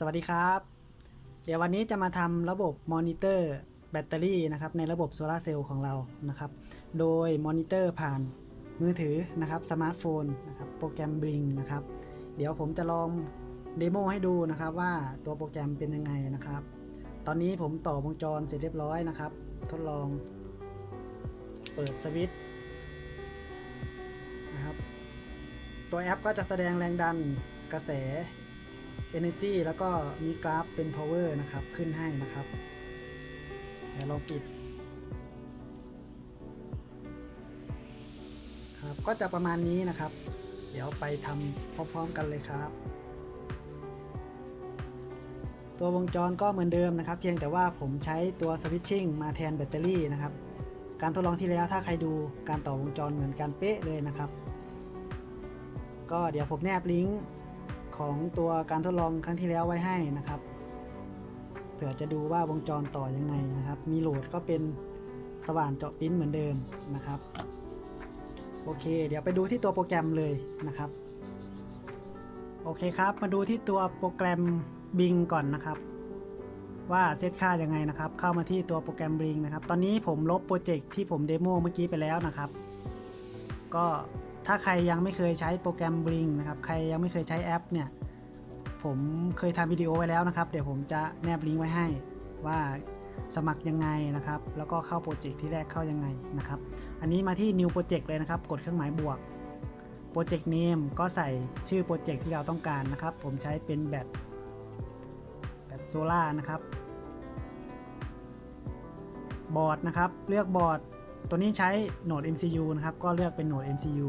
สวัสดีครับ เดี๋ยววันนี้จะมาทำระบบมอนิเตอร์แบตเตอรี่นะครับในระบบโซลาร์เซลล์ของเรานะครับ โดยมอนิเตอร์ผ่านมือถือนะครับสมาร์ทโฟนนะครับโปรแกรม Bling นะครับ เดี๋ยวผมจะลองเดโมให้ดูนะครับว่าตัวโปรแกรมเป็นยังไงนะครับ ตอนนี้ผมต่อวงจรเสร็จเรียบร้อยนะครับ ทดลอง เปิดสวิตช์นะครับ ตัวแอปก็จะแสดงแรงดันกระแส Energy แล้วก็มีกราฟเป็น power นะครับ ขึ้นให้นะครับเดี๋ยวเราปิดครับก็จะประมาณนี้นะครับ เดี๋ยวไปทำพร้อมๆกันเลยครับ ตัววงจรก็เหมือนเดิมนะครับ เพียงแต่ว่าผมใช้ตัวสวิตชิ่งมาแทนแบตเตอรี่นะครับ การทดลองที่แล้วถ้าใครดูการต่อวงจรเหมือนกันเป๊ะเลยนะครับ ก็เดี๋ยวผมแนบลิงก์ ของตัวการทดลองครั้งที่แล้วไว้ให้นะครับเผื่อจะดูว่าวงจรต่อยังไงนะครับ มีโหลดก็เป็นสว่านเจาะปิ้นเหมือนเดิมนะครับ โอเค เดี๋ยวไปดูที่ตัวโปรแกรมเลยนะครับ โอเคครับ มาดูที่ตัวโปรแกรม Bing ก่อนนะครับ ว่าเซตค่ายังไงนะครับ เข้ามาที่ตัวโปรแกรม Bing นะครับ ตอนนี้ผมลบโปรเจกต์ที่ผมเดโมเมื่อกี้ไปแล้วนะครับ ก็ ถ้าใครยังไม่เคยใช้โปรแกรม Bling นะครับใครยังไม่เคยใช้แอปเนี่ยผมเคยทำวิดีโอไว้แล้วนะครับ เดี๋ยวผมจะแนบลิงก์ไว้ให้ว่าสมัครยังไงนะครับ แล้วก็เข้าโปรเจกต์ที่แรกเข้ายังไงนะครับ อันนี้มาที่ New Project เลยนะครับ กดเครื่องหมายบวก Project Name ก็ใส่ชื่อโปรเจกต์ที่เราต้องการนะครับ ผมใช้เป็นแบตแบตโซล่านะครับบอร์ดนะครับ เลือกบอร์ด ตัวนี้ใช้โหนด MCU นะครับ ก็เลือกเป็นโหนด MCU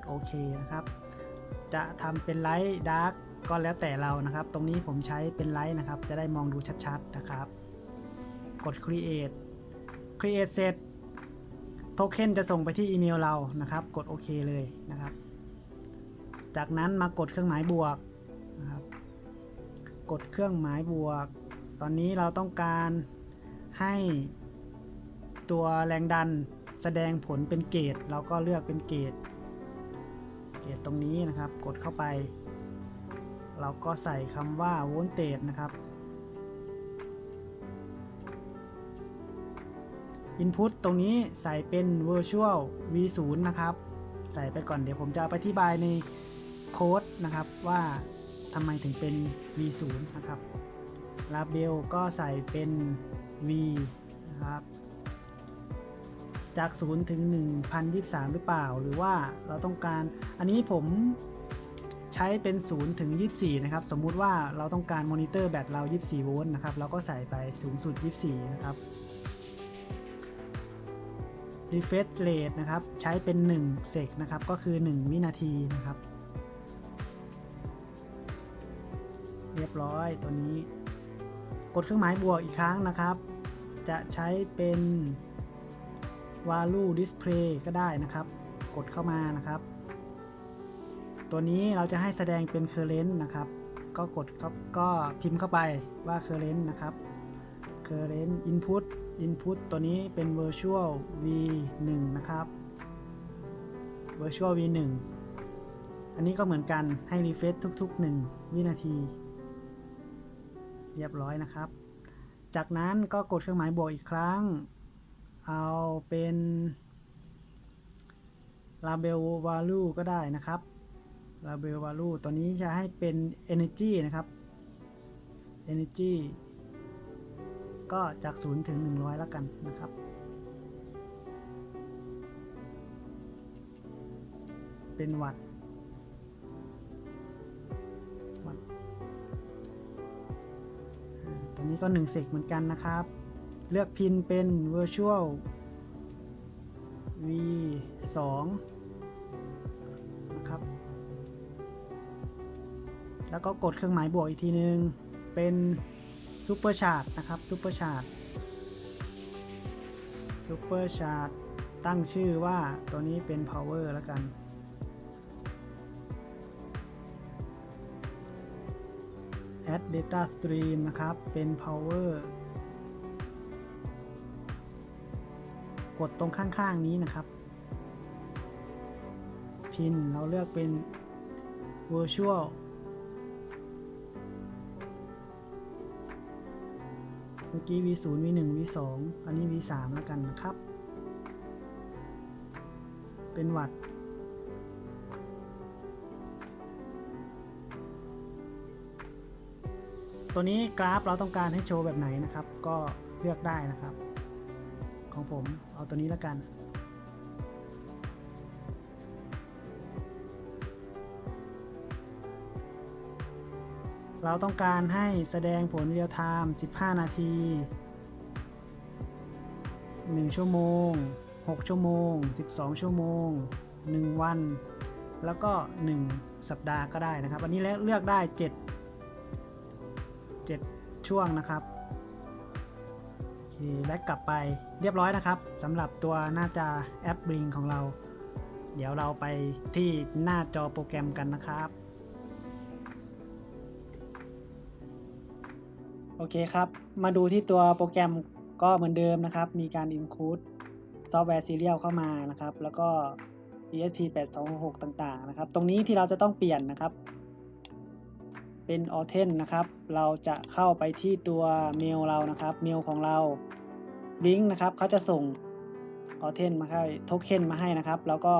ดโอเคนะครับ จะทำเป็นไลท์ดาร์กก็แล้วแต่เรานะครับ ตรงนี้ผมใช้เป็นไลท์นะครับ จะได้มองดูชัดๆนะครับ กด create create เสร็จโทเค็นจะส่งไปที่อีเมลเรานะครับ กดโอเคเลยนะครับ จากนั้นมากดเครื่องหมายบวกนะครับ กดเครื่องหมายบวก ตอนนี้เราต้องการให้ตัวแรงดันแสดงผลเป็นเกรดเราก็เลือกเป็นเกรด เกรดตรงนี้นะครับ กดเข้าไป เราก็ใส่คำว่าโวลเตจนะครับ Input ตรงนี้ใส่เป็น Virtual V0 นะครับ ใส่ไปก่อนเดี๋ยวผมจะไปอธิบายในโค้ดนะครับว่าทำไมถึงเป็น V0 นะครับ Label ก็ใส่เป็น V นะครับ จาก 0 ถึง 1023 หรือเปล่า หรือว่าเราต้องการอันนี้ผมใช้เป็น 0 ถึง 24 นะครับ สมมุติว่าเราต้องการมอนิเตอร์แบตเรา 24 โวลต์นะครับ เราก็ใส่ไปสูงสุด 24 นะครับ refresh rate นะครับ ใช้เป็น1เซกนะครับ ก็คือ 1 วินาทีนะครับ เรียบร้อยตัวนี้ กดเครื่องหมายบวกอีกครั้งนะครับ จะใช้เป็น value display ก็ได้นะครับ กดเข้ามานะครับ ตัวนี้เราจะให้แสดงเป็น current นะครับ ก็กดครับก็พิมพ์เข้าไปว่า current นะครับ current input input ตัวนี้เป็น virtual v1 นะครับ virtual v1 อันนี้ก็เหมือนกันให้ refresh ทุก ๆ 1 วินาที เรียบร้อยนะครับ จากนั้นก็กดเครื่องหมายบวกอีกครั้ง เอาเป็น label value ก็ได้นะครับ label value ตัวนี้จะให้เป็น energy นะครับ energy ก็จาก 0 ถึง 100 แล้วกันนะครับ เป็นวัตต์วัตต์ตัวนี้ก็ 1 เซกเหมือนกันนะครับ เลือกพินเป็น virtual v 2นะครับ แล้วก็กดเครื่องหมายบวกอีกทีนึง เป็นซูเปอร์ชาร์ตนะครับซูเปอร์ชาร์ตซูเปอร์ชาร์ตตั้งชื่อว่าตัวนี้เป็น power แล้วกัน add data stream นะครับ เป็น power กดตรงข้างๆนี้นะครับ พินเราเลือกเป็น virtual เมื่อกี้ v0 v1 v2 อันนี้ v3 แล้วกันนะครับ เป็นวัดตัวนี้กราฟเราต้องการให้โชว์แบบไหนนะครับ ก็เลือกได้นะครับ ของผม เอาตัวนี้แล้วกัน เราต้องการให้แสดงผลเรียลไทม์ 15 นาที 1 ชั่วโมง 6 ชั่วโมง 12 ชั่วโมง 1 วัน แล้วก็ 1 สัปดาห์ก็ได้นะครับ อันนี้เลือกได้ 7 7 ช่วงนะครับ และกกลับไปเรียบร้อยนะครับสำหรับตัวหน้าจาแอป Bling ของเรา เดี๋ยวเราไปที่หน้าจอโปรแกรมกันนะครับ โอเคครับ มาดูที่ตัวโปรแกรมก็เหมือนเดิมนะครับ มีการ include ซอฟต์แวร์ Serial เข้ามานะครับ แล้วก็ ESP8266 ต่างๆนะครับ ตรงนี้ที่เราจะต้องเปลี่ยนนะครับ เป็น a u t h e n นะครับ เราจะเข้าไปที่ตัวเมลเรานะครับ เมลของเรา Link นะครับเขาจะส่ง a u t h e n มาให้โทเค็นมาให้นะครับ แล้วก็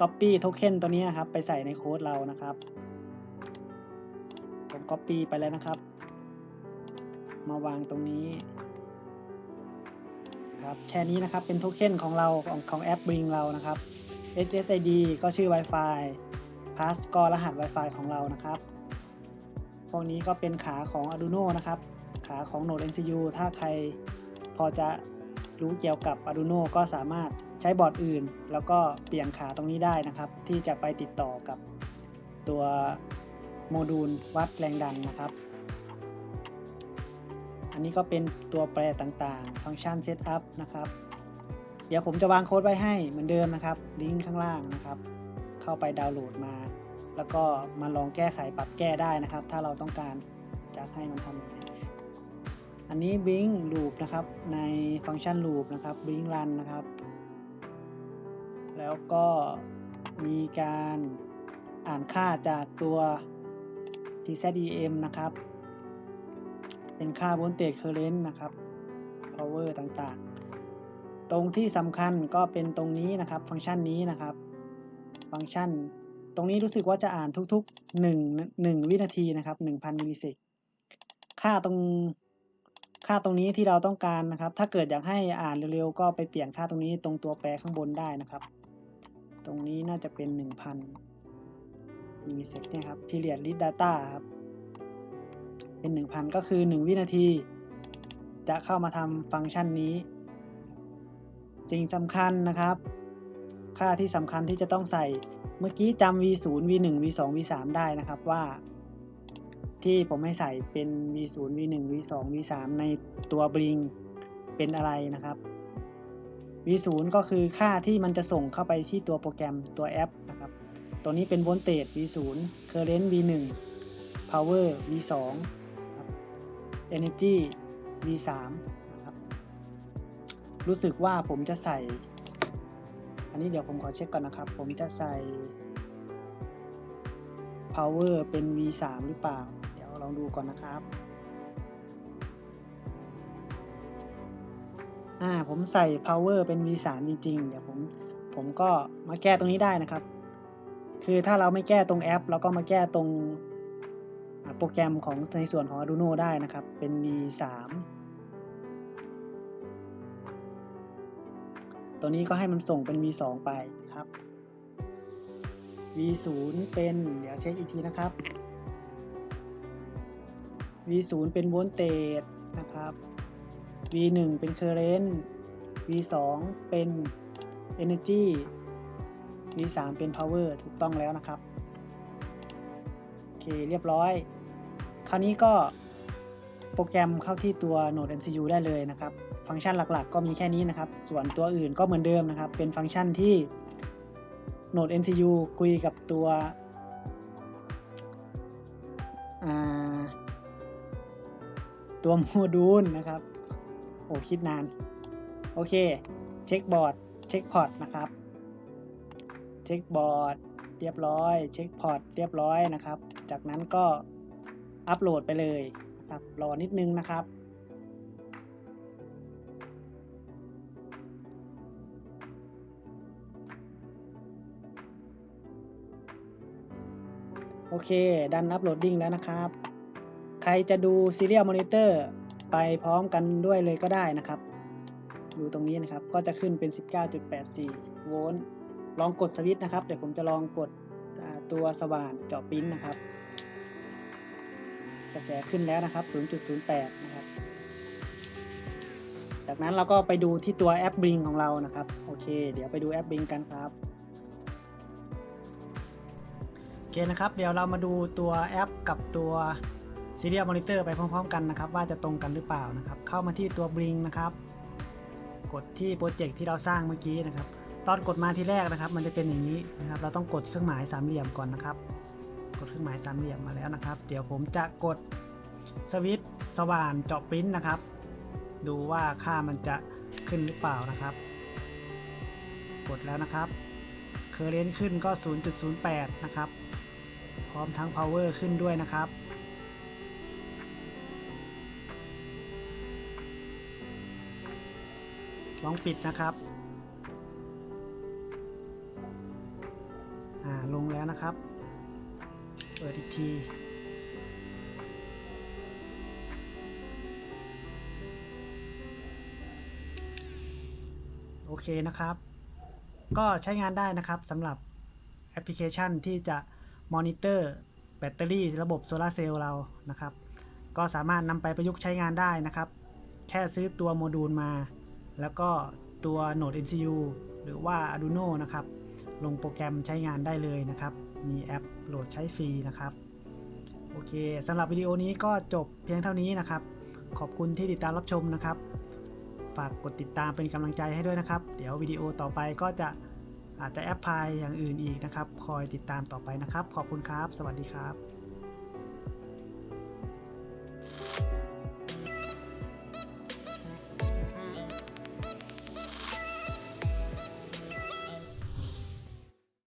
Copy โทเค็นตัวนี้นะครับ ไปใส่ในโค้ดเรานะครับ ผม Copy ไปแล้วนะครับ มาวางตรงนี้ครับแค่นี้นะครับเป็นโทเค็นของเราของของแอป Bring เรานะครับ SSID ก็ชื่อ Wi-Fi Pass ก็รหัส Wi-Fi ของเรานะครับ พวกนี้ก็เป็นขาของ Arduino นะครับ ขาของ Node MCU ถ้าใครพอจะรู้เกี่ยวกับ Arduino ก็สามารถใช้บอร์ดอื่น แล้วก็เปลี่ยนขาตรงนี้ได้นะครับ ที่จะไปติดต่อกับตัวโมดูลวัดแรงดันนะครับ อันนี้ก็เป็นตัวแปรต่างๆ ฟังก์ชันเซตอัพนะครับ เดี๋ยวผมจะวางโค้ดไว้ให้เหมือนเดิมนะครับ ลิงก์ข้างล่างนะครับ เข้าไปดาวน์โหลดมา แล้วก็มาลองแก้ไขปรับแก้ได้นะครับ ถ้าเราต้องการจะให้มันทำยังไงอันนี้ Blink Loop นะครับ ในฟังก์ชัน Loop นะครับ Blink Run นะครับ แล้วก็มีการอ่านค่าจากตัว TZEM นะครับ เป็นค่า voltage current นะครับ power ต่างๆ ตรงที่สำคัญก็เป็นตรงนี้นะครับ ฟังก์ชันนี้นะครับ ฟังก์ชัน ตรงนี้รู้สึกว่าจะอ่านทุกๆ1 1วินาทีนะครับ1,000มิลลิเซกค่าตรงค่าตรงนี้ที่เราต้องการนะครับ ถ้าเกิดอยากให้อ่านเร็วๆ ก็ไปเปลี่ยนค่าตรงนี้ตรงตัวแปรข้างบนได้นะครับ ตรงนี้น่าจะเป็น 1,000มิลลิเซกเนี่ยครับ period read data ครับ เป็น 1,000 ก็คือ 1 วินาที จะเข้ามาทำฟังก์ชันนี้ สิ่งสำคัญนะครับ ค่าที่สำคัญที่จะต้องใส่ เมื่อกี้จำ v0 v1 v2 v3 ได้นะครับว่า ที่ผมให้ใส่เป็น v0 v1 v2 v3 ในตัว Bling เป็นอะไรนะครับ v0 ก็คือค่าที่มันจะส่งเข้าไปที่ตัวโปรแกรมตัวแอปนะครับ ตัวนี้เป็นโวลเตจ v0 current v1 power v2 energy v3 รู้สึกว่าผมจะใส่ อันนี้เดี๋ยวผมขอเช็คก่อนนะครับ ผมจะใส่ power เป็น v3 หรือเปล่า เดี๋ยวลองดูก่อนนะครับอ่าผมใส่ power เป็น v3 จริงๆ เดี๋ยวผมผมก็มาแก้ตรงนี้ได้นะครับ คือถ้าเราไม่แก้ตรงแอป เราก็มาแก้ตรงโปรแกรมของในส่วนของ Arduino ได้นะครับ เป็น V3 ตัวนี้ก็ให้มันส่งเป็น V2 ไปนะครับ V0 เป็นเดี๋ยวเช็คอีกทีนะครับ V0 เป็นโวลเตจนะครับ V1 เป็น current V2 เป็น energy V3 เป็น power ถูกต้องแล้วนะครับ โอเคเรียบร้อย คราวนี้ก็โปรแกรมเข้าที่ตัว Node MCU ได้เลยนะครับ ฟังก์ชันหลักๆ ก็มีแค่นี้นะครับ ส่วนตัวอื่นก็เหมือนเดิมนะครับ เป็นฟังก์ชันที่ Node MCU คุยกับตัวตัวโมดูลนะครับ โอ้คิดนาน โอเค เช็คบอร์ด เช็คพอร์ตนะครับ เช็คบอร์ดเรียบร้อย เช็คพอร์ตเรียบร้อยนะครับ จากนั้นก็อัปโหลดไปเลยนะครับ รอนิดนึงนะครับ โอเค ดันอัปโหลดดิ้งแล้วนะครับ ใครจะดู Serial Monitor ไปพร้อมกันด้วยเลยก็ได้นะครับ ดูตรงนี้นะครับ ก็จะขึ้นเป็น 19.84 โวลต์ ลองกดสวิตช์นะครับ เดี๋ยวผมจะลองกดตัวสว่านเจาะปิ้นนะครับ กระแสขึ้นแล้วนะครับ 0.08 นะครับ จากนั้นเราก็ไปดูที่ตัวแอป Bring ของเรานะครับ โอเค เดี๋ยวไปดูแอป Bring กันครับ เคนะครับ เดี๋ยวเรามาดูตัวแอปกับตัว Serial Monitor ไปพร้อมๆ กันนะครับ ว่าจะตรงกันหรือเปล่านะครับ เข้ามาที่ตัว Bring นะครับ กดที่โปรเจกต์ที่เราสร้างเมื่อกี้นะครับ ตอนกดมาที่แรกนะครับ มันจะเป็นอย่างนี้นะครับ เราต้องกดเครื่องหมายสามเหลี่ยมก่อนนะครับ กดเครื่องหมายสามเหลี่ยมมาแล้วนะครับ เดี๋ยวผมจะกดสวิตช์สว่านเจาะปริ้นนะครับ ดูว่าค่ามันจะขึ้นหรือเปล่านะครับ กดแล้วนะครับเคอร์เรนต์ขึ้นก็ 0.08 นะครับ ร้อมทั้ง power ขึ้นด้วยนะครับ ลองปิดนะครับอ่าลงแล้วนะครับ เปิดอีกทีโอเคนะครับ ก็ใช้งานได้นะครับสำหรับแอปพลิเคชันที่จะ มอนิเตอร์แบตเตอรี่ระบบโซลาร์เซลล์เรานะครับ ก็สามารถนำไปประยุกต์ใช้งานได้นะครับ แค่ซื้อตัวโมดูลมา แล้วก็ตัว Node MCU หรือว่า Arduino นะครับ ลงโปรแกรมใช้งานได้เลยนะครับ มีแอปโหลดใช้ฟรีนะครับ โอเคสำหรับวิดีโอนี้ก็จบเพียงเท่านี้นะครับ ขอบคุณที่ติดตามรับชมนะครับ ฝากกดติดตามเป็นกำลังใจให้ด้วยนะครับ เดี๋ยววิดีโอต่อไปก็จะ อาจจะแอปพลายอย่างอื่นอีกนะครับ คอยติดตามต่อไปนะครับ ขอบคุณครับ สวัสดีครับ